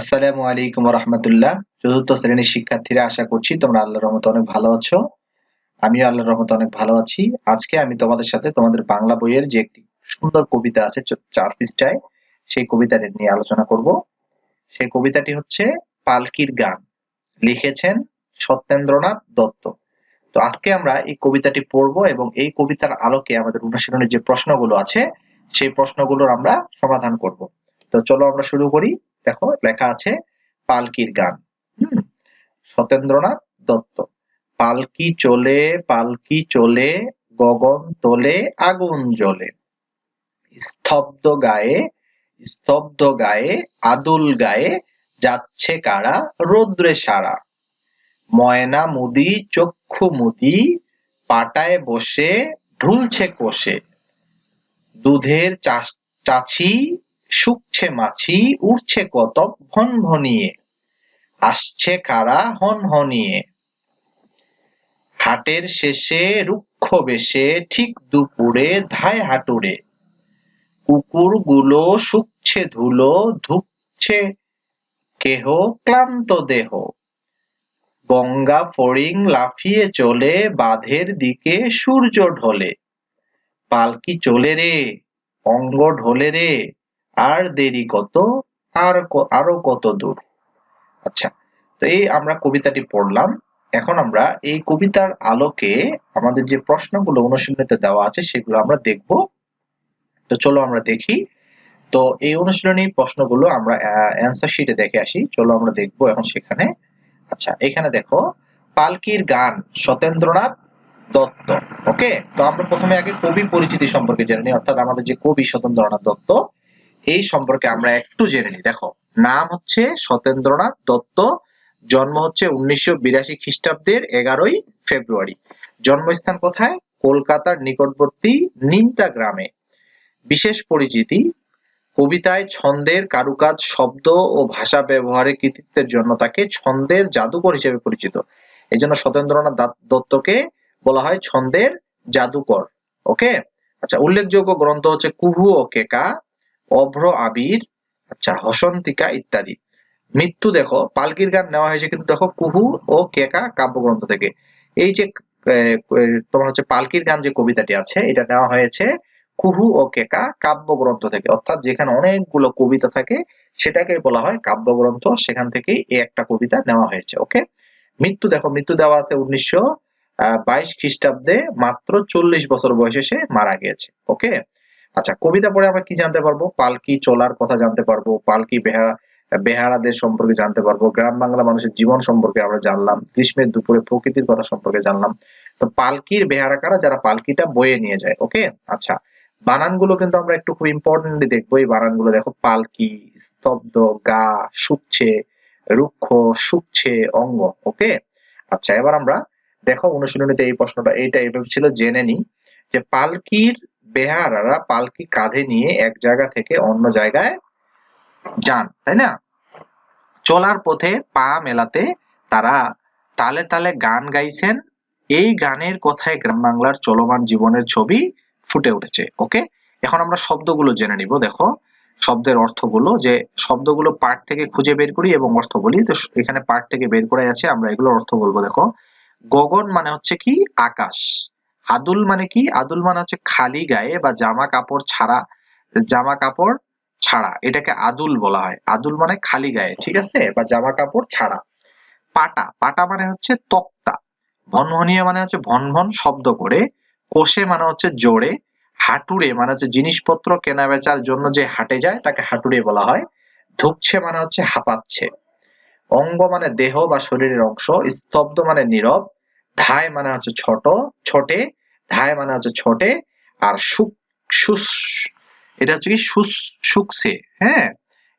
আসসালামু আলাইকুম রহমতুল্লাহ চতুর্থ শ্রেণির শিক্ষার্থীরা, আশা করছি তোমরা আল্লাহর রহমতে অনেক ভালো আছো। আমিও আল্লাহর রহমতে অনেক ভালো আছি। আজকে আমি তোমাদের সাথে তোমাদের বাংলা বইয়ের যে একটি সুন্দর কবিতা আছে চার পৃষ্ঠায়, সেই কবিতাটি নিয়ে আলোচনা করব। সেই কবিতাটি হচ্ছে পালকির গান। লিখেছেন সত্যেন্দ্রনাথ দত্ত। তো আজকে আমরা এই কবিতাটি পড়ব এবং এই কবিতার আলোকে আমাদের অনুশীলনের যে প্রশ্নগুলো আছে, সেই প্রশ্নগুলোর আমরা সমাধান করব। তো চলো আমরা শুরু করি। দেখো, লেখা আছে পালকির গান। হম, সতেন্দ্রনাথ দত্ত। পালকি চলে পালকি চলে, গগন তোলে, আগুন জ্বলে। স্তব্ধ গায়ে স্তব্ধ গায়ে, আদুল গায়ে যাচ্ছে কারা রৌদ্রে সারা। ময়না মুদি, চক্ষু মুদি, পাটায় বসে, ঢুলছে কোষে। দুধের চাছি শুকছে মাছি, উড়ছে কতক ভন ভনিয়ে আসছে কারা হনহনিয়ে। হাটের শেষে রুক্ষ বেশে, ঠিক দুপুরে ধায় হাটুরে। কুকুরগুলো শুকছে ধুলো, ধুকছে কেহ, ক্লান্ত দেহ। গঙ্গা ফড়িং লাফিয়ে চলে, বাঁধের দিকে সূর্য ঢলে। পালকি চলে রে, অঙ্গ ঢলে রে। আর দেরি কত আর আরও কত দূর? আচ্ছা তো এই আমরা কবিতাটি পড়লাম। এখন আমরা এই কবিতার আলোকে আমাদের যে প্রশ্নগুলো অনুশীলনীতে দেওয়া আছে, সেগুলো আমরা দেখব। তো চলো আমরা দেখি। তো এই অনুশীলনী প্রশ্নগুলো আমরা অ্যান্সার শিটে দেখে আসি। চলো আমরা দেখব এখন সেখানে। আচ্ছা এখানে দেখো, পালকির গান সতেন্দ্রনাথ দত্ত ওকে তো আমরা প্রথমে আগে কবি পরিচিতি সম্পর্কে জেনে নিই। অর্থাৎ আমাদের যে কবি সতেন্দ্রনাথ দত্ত এই সম্পর্কে আমরা একটু জেনে নিই। দেখো, নাম হচ্ছে সতেন্দ্রনাথ দত্ত, জন্ম হচ্ছে উনিশশো বিরাশি খ্রিস্টাব্দের এগারোই ফেব্রুয়ারি। জন্মস্থান কোথায়? কলকাতার নিকটবর্তী নিমতা গ্রামে। বিশেষ পরিচিতি, কবিতায় ছন্দের কারুকাজ, শব্দ ও ভাষা ব্যবহারের কৃতিত্বের জন্য তাকে ছন্দের জাদুকর হিসেবে পরিচিত। এই জন্য সতেন্দ্রনাথ দত্তকে বলা হয় ছন্দের জাদুকর। ওকে? আচ্ছা উল্লেখযোগ্য গ্রন্থ হচ্ছে কুহু ও কেকা। অভ্র আবির আচ্ছা হসন্তিকা ইত্যাদি। মৃত্যু দেখো, পালকির গান নেওয়া হয়েছে কিন্তু দেখো কুহু ও কেকা কাব্যগ্রন্থ থেকে। এই যে তোমার হচ্ছে পালকির গান যে কবিতাটি আছে, এটা নেওয়া হয়েছে কুহু ও কেকা কাব্যগ্রন্থ থেকে। অর্থাৎ যেখানে অনেকগুলো কবিতা থাকে, সেটাকে বলা হয় কাব্যগ্রন্থ। সেখান থেকেই এই একটা কবিতা নেওয়া হয়েছে, ওকে? মৃত্যু দেখো, মৃত্যু দেওয়া আছে উনিশশো বাইশ খ্রিস্টাব্দে মাত্র চল্লিশ বছর বয়সে সে মারা গিয়েছে, ওকে? আচ্ছা কবিতা পড়ে আমরা কি জানতে পারব? পালকি চলার কথা জানতে পারব, পালকি বেহারা, বেহারাদের সম্পর্কে জানতে পারব, গ্রাম বাংলা মানুষের জীবন সম্পর্কে আমরা জানলাম, গ্রীষ্মের দুপুরে প্রকৃতির কথা সম্পর্কে জানলাম। তো পালকির বেহারা কারা? যারা পালকিটা বয়ে নিয়ে যায় ওকে আচ্ছা বানানগুলো কিন্তু আমরা একটু খুব ইম্পর্টেন্টলি দেখব। এই বানানগুলো দেখো, পালকি, স্তব্ধ, গা, শুকছে, রুক্ষ, শুকছে, অঙ্গ ওকে আচ্ছা এবার আমরা দেখো, অনুশীলনীতে এই প্রশ্নটা এইটা এভাবে ছিল, জেনে নি যে পালকির বেহারারা পালকি কাঁধে নিয়ে এক জায়গা থেকে অন্য জায়গায় যান, তাই না? চলার পথে পা মেলাতে তারা তালে তালে গান গাইছেন। এই গানের কথায় গ্রাম বাংলার চলমান জীবনের ছবি ফুটে উঠেছে, ওকে? এখন আমরা শব্দগুলো জেনে নিব, দেখো। শব্দের অর্থগুলো, যে শব্দগুলো পাঠ থেকে খুঁজে বের করি এবং অর্থ বলি, তো এখানে পাঠ থেকে বের করে আছে, আমরা এগুলোর অর্থ বলব, দেখো। গগন মানে হচ্ছে কি? আকাশ। আদুল মানে কি? আদুল মানে হচ্ছে খালি গায়ে বা জামা কাপড় ছাড়া, জামা কাপড় ছাড়া, এটাকে আদুল বলা হয়। আদুল মানে খালি গায়ে, ঠিক আছে? বা জামা কাপড় ছাড়া। পাটা পাটা মানে হচ্ছে তক্তা। ভনভনিয়া মানে হচ্ছে ভন ভন শব্দ করে, কোষে মানে হচ্ছে জোরে, হাটুরে মানে হচ্ছে জিনিসপত্র কেনা বেচার জন্য যে হাটে যায়, তাকে হাটুরে বলা হয়। ধুকছে মানে হচ্ছে হাঁপাচ্ছে। অঙ্গ মানে দেহ বা শরীরের অংশ, স্তব্ধ মানে নীরব, ধায় মানে হচ্ছে ছোট, ছোটে ধায় মানে হচ্ছে ছোটে আর সুক এটা হচ্ছে কি শুকছে হ্যাঁ?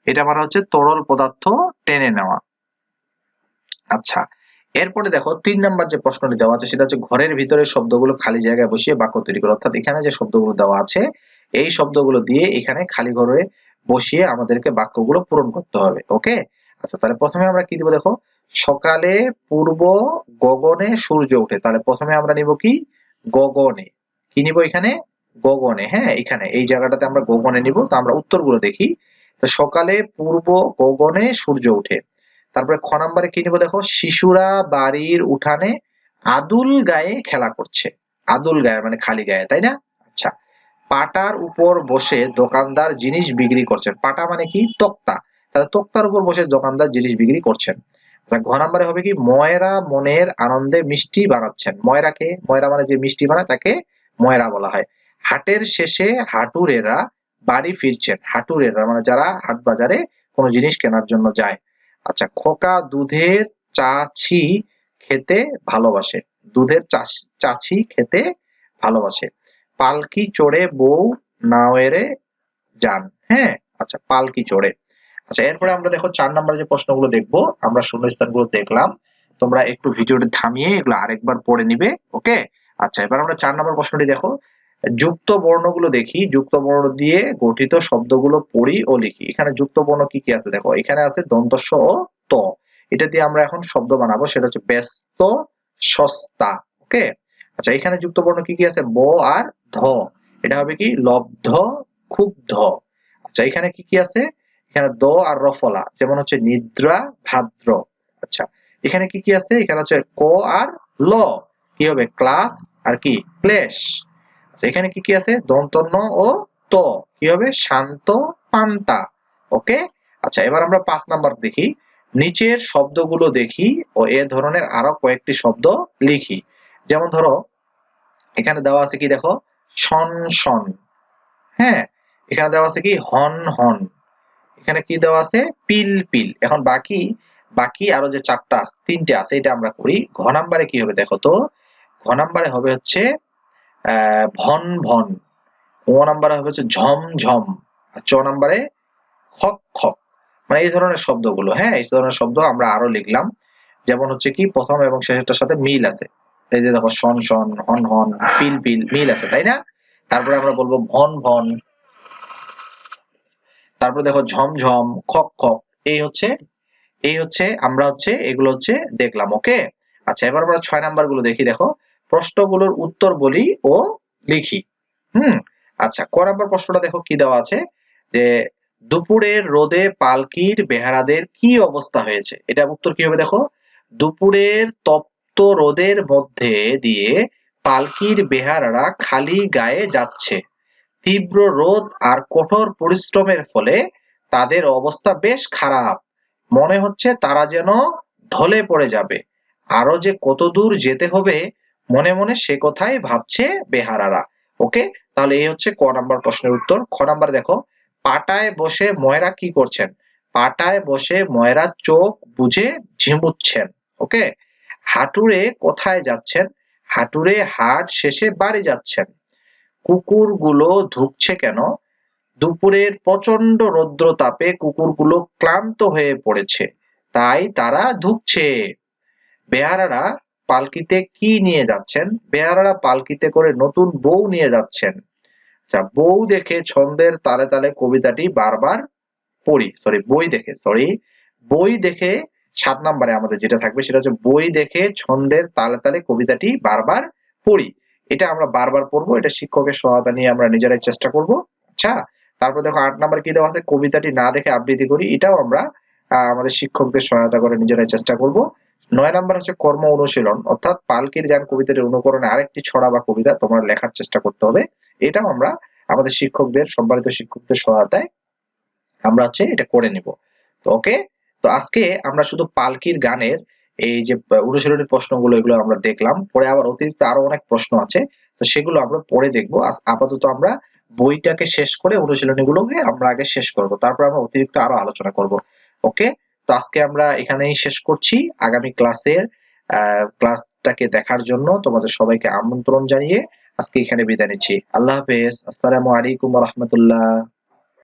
এটা মানে হচ্ছে তরল পদার্থ টেনে নেওয়া। আচ্ছা এরপরে দেখো তিন নাম্বার যে প্রশ্নটি দেওয়া আছে সেটা হচ্ছে ঘরের ভিতরে শব্দগুলো খালি জায়গায় বসিয়ে বাক্য তৈরি করো। অর্থাৎ এখানে যে শব্দগুলো দেওয়া আছে, এই শব্দগুলো দিয়ে এখানে খালি ঘরে বসিয়ে আমাদেরকে বাক্যগুলো পূরণ করতে হবে, ওকে? আচ্ছা তাহলে প্রথমে আমরা কি দিব দেখো? সকালে পূর্ব গগনে সূর্য ওঠে। তাহলে প্রথমে আমরা নিব কি? গগনে। কি নিব এখানে? গগনে হ্যাঁ এখানে। এই জায়গাটাতে আমরা গগনে নিব। তো আমরা উত্তরগুলো দেখি। সকালে পূর্ব গগনে সূর্য ওঠে। তারপরে খ নাম্বারে কি নিব দেখো? শিশুরা বাড়ির উঠানে আদুল গায়ে খেলা করছে। আদুল গায়ে মানে খালি গায়ে, তাই না? আচ্ছা। পাটার উপর বসে দোকানদার জিনিস বিক্রি করছেন। পাটা মানে কি? তক্তা। তাহলে তক্তার উপর বসে দোকানদার জিনিস বিক্রি করছেন। ঘ নাম্বারে হবে কি? ময়রা মনের আনন্দে মিষ্টি বানাচ্ছেন। ময়রাকে ময়রা মানে যে মিষ্টি বানায় তাকে ময়রা বলা হয়। হাটের শেষে হাটুরেরা বাড়ি ফিরছেন। হাটুরেরা মানে যারা হাট বাজারে কোনো জিনিস কেনার জন্য যায়। আচ্ছা খোকা দুধের চাছি খেতে ভালোবাসে। দুধের চাছি খেতে ভালোবাসে। পালকি চড়ে বউ নাওয়েরে যান। হ্যাঁ? আচ্ছা পালকি চড়ে আচ্ছা এরপরে আমরা দেখো চার নম্বরে যে প্রশ্নগুলো দেখব, আমরা শূন্যস্থানগুলো দেখলাম। তোমরা একটু ভিডিওটি থামিয়ে এগুলো আরেকবার পড়ে নিবে, ওকে? আচ্ছা এবার আমরা চার নম্বর প্রশ্নটি দেখো। যুক্ত বর্ণগুলো দেখি, যুক্ত বর্ণ দিয়ে গঠিত শব্দগুলো পড়ি ও লিখি। এখানে যুক্ত বর্ণ কি কি আছে দেখো? এখানে আছে দন্তস্ব ও ত। এটা দিয়ে আমরা এখন শব্দ বানাবো, সেটা হচ্ছে ব্যস্ত, সস্তা, ওকে? আচ্ছা এখানে যুক্ত বর্ণ কি কি আছে? ব আর ধ। এটা হবে কি, লব্ধ, ক্ষুব্ধ। আচ্ছা এখানে কি কি আছে? এখানে দ আর রফলা যেমন হচ্ছে নিদ্রা, ভাদ্র। আচ্ছা এখানে কি কি আছে? এখানে হচ্ছে ক আর ল। কি হবে? ক্লাস আর কি? ক্লেশ। আচ্ছা এখানে কি কি আছে? দন্তন্য ও ত। কি হবে? শান্ত পান্তা। ওকে? আচ্ছা এবার আমরা পাঁচ নাম্বার দেখি। নিচের শব্দগুলো দেখি ও এ ধরনের আরও কয়েকটি শব্দ লিখি। যেমন ধরো, এখানে দেওয়া আছে কি দেখো? শন শন। হ্যাঁ এখানে দেওয়া আছে কি? হন হন। এখানে কি দেওয়া আছে? পিল পিল। এখন বাকি বাকি আরও যে চারটা তিনটে আছে, এটা আমরা করি। ঘ নাম্বারে কি হবে দেখো তো? ঘ নাম্বারে হবে হচ্ছে ভন ভন। ও নাম্বারে হবে হচ্ছে ঝম ঝম। আর চ নাম্বারে খক খক। মানে এই ধরনের শব্দগুলো হ্যাঁ? এই ধরনের শব্দ আমরা আরও লিখলাম। যেমন হচ্ছে কি, প্রথম এবং শেষেরটার সাথে মিল আছে। এই যে দেখো, শন শন, হন হন, পিল পিল, মিল আছে, তাই না? তারপরে আমরা বলব ভন ভন। তারপরে দেখো ঝমঝম, খক খক, এই হচ্ছে এই হচ্ছে, আমরা হচ্ছে, এগুলো হচ্ছে দেখলাম, ওকে? আচ্ছা এবার আমরা ছয় নাম্বারগুলো দেখি, দেখো। প্রশ্নগুলোর উত্তর বলি ও লিখি, হুম? আচ্ছা ক নাম্বার প্রশ্নটা দেখো কি দেওয়া আছে? যে দুপুরের রোদে পালকির বেহারাদের কি অবস্থা হয়েছে? এটা উত্তর কি হবে দেখো? দুপুরের তপ্ত রোদের মধ্যে দিয়ে পালকির বেহারারা খালি গায়ে যাচ্ছে। তীব্র রোদ আর কঠোর পরিশ্রমের ফলে তাদের অবস্থা বেশ খারাপ। মনে হচ্ছে তারা যেন ঢলে পড়ে যাবে। আরও যে কত দূর যেতে হবে, মনে মনে সে কথাই ভাবছে বেহারারা। ওকে, তাহলে এই হচ্ছে ক নাম্বার প্রশ্নের উত্তর। খ নাম্বার দেখো, পাটায় বসে ময়রা কি করছেন? পাটায় বসে ময়রা চোখ বুঝে ঝিমুচ্ছেন। ওকে, হাঁটুরে কোথায় যাচ্ছেন? হাঁটুরে হাট শেষে বাড়ি যাচ্ছেন। কুকুরগুলো ধুকছে কেন? দুপুরের প্রচণ্ড রৌদ্র তাপে কুকুরগুলো ক্লান্ত হয়ে পড়েছে, তাই তারা ধুকছে। বেহারারা পালকিতে কি নিয়ে যাচ্ছেন? বেহারারা পালকিতে করে নতুন বউ নিয়ে যাচ্ছেন। আচ্ছা বউ দেখে ছন্দের তালে তালে কবিতাটি বারবার পড়ি সরি বই দেখে সরি বই দেখে সাত নম্বরে আমাদের যেটা থাকবে সেটা হচ্ছে বই দেখে ছন্দের তালে তালে কবিতাটি বারবার পড়ি। এটা আমরা বারবার পড়ব, এটা শিক্ষকের সহায়তা নিয়ে আমরা নিজেরাই চেষ্টা করব। আচ্ছা তারপর দেখো আট নাম্বার কি দেওয়া আছে? কবিতাটি না দেখে আবৃত্তি করি, এটাও আমরা আমাদের শিক্ষকদের সহায়তা করে নিজেরাই চেষ্টা করব। নয় নাম্বার হচ্ছে কর্ম অনুশীলন, অর্থাৎ পালকির গান কবিতাটির অনুকরণে আরেকটি ছড়া বা কবিতা তোমরা লেখার চেষ্টা করতে হবে। এটাও আমরা আমাদের শিক্ষকদের সম্মানিত শিক্ষকদের সহায়তায় আমরা হচ্ছে এটা করে নিব। তো ওকে তো আজকে আমরা শুধু পালকির গানের এই যে অনুশীলনের প্রশ্নগুলো এগুলো আমরা দেখলাম। পরে আবার অতিরিক্ত আরও অনেক প্রশ্ন আছে। তো সেগুলো আমরা পরে দেখব। আপাতত আমরা বইটাকে শেষ করে অনুশীলনী গুলোকে আমরা আগে শেষ করব। তারপর আমরা অতিরিক্ত আরও আলোচনা করব। ওকে? তো আজকে আমরা এখানেই শেষ করছি। আগামী ক্লাসের ক্লাসটাকে দেখার জন্য তোমাদের সবাইকে আমন্ত্রণ জানিয়ে আজকে এখানে বিদায় নিচ্ছি। আল্লাহ হাফেজ। আসসালামু আলাইকুম রহমতুল্লাহ।